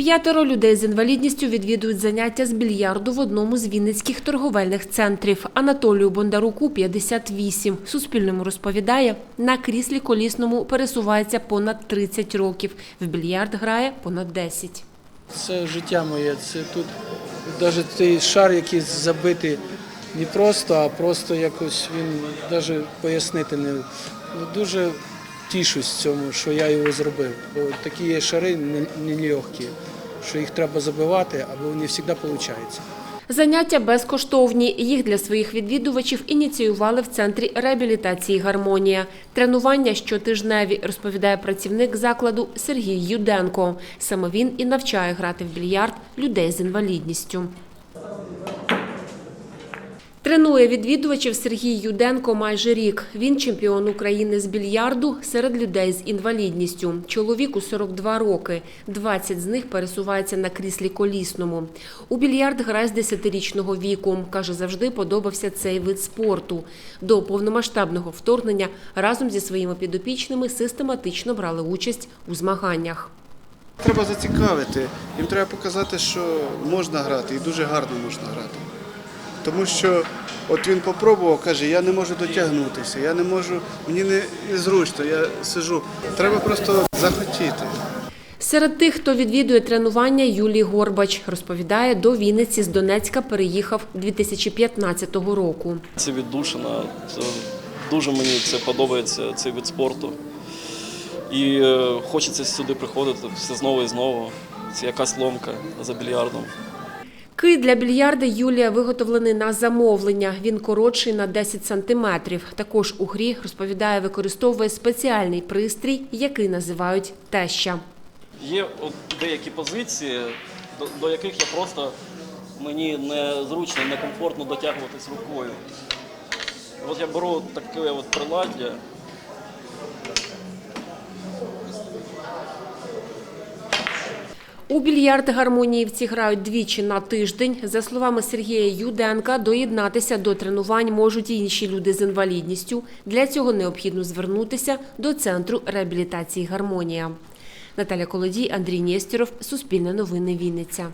П'ятеро людей з інвалідністю відвідують заняття з більярду в одному з вінницьких торговельних центрів. Анатолію Бондаруку 58. Суспільному розповідає, на кріслі колісному пересувається понад 30 років. В більярд грає понад 10. Це життя моє. Це тут навіть цей шар, який забитий не просто, а просто якось він навіть пояснити не дуже тішусь цьому, що я його зробив. Бо такі шари не- нелегкі, що їх треба забивати, або не завжди виходить. Заняття безкоштовні. Їх для своїх відвідувачів ініціювали в центрі реабілітації «Гармонія». Тренування щотижневі, розповідає працівник закладу Сергій Юденко. Саме він і навчає грати в більярд людей з інвалідністю. Тренує відвідувачів Сергій Юденко майже рік. Він чемпіон України з більярду серед людей з інвалідністю. Чоловіку 42 роки. 20 з них пересуваються на кріслі колісному. У більярд грає з 10-річного віку. Каже, завжди подобався цей вид спорту. До повномасштабного вторгнення разом зі своїми підопічними систематично брали участь у змаганнях. Треба зацікавити, їм треба показати, що можна грати і дуже гарно можна грати. Тому що от він попробував, каже, я не можу дотягнутися, я не можу, мені не, незручно, я сижу. Треба просто захотіти. Серед тих, хто відвідує тренування, Юлій Горбач розповідає, до Вінниці з Донецька переїхав 2015 року. Це віддушина. Це дуже мені це подобається, цей вид спорту. І е, хочеться сюди приходити все знову і знову. Це якась ломка за більярдом. Кий для більярда Юлія виготовлений на замовлення. Він коротший на 10 сантиметрів. Також у грі, розповідає, використовує спеціальний пристрій, який називають теща. Є деякі позиції, до, до яких я просто мені незручно, некомфортно дотягуватись рукою. От я беру таке от приладдя. У більярд гармоніївці грають двічі на тиждень. За словами Сергія Юденка, доєднатися до тренувань можуть і інші люди з інвалідністю. Для цього необхідно звернутися до центру реабілітації Гармонія. Наталя Колодій, Андрій Нєстєров, Суспільне новини Вінниця.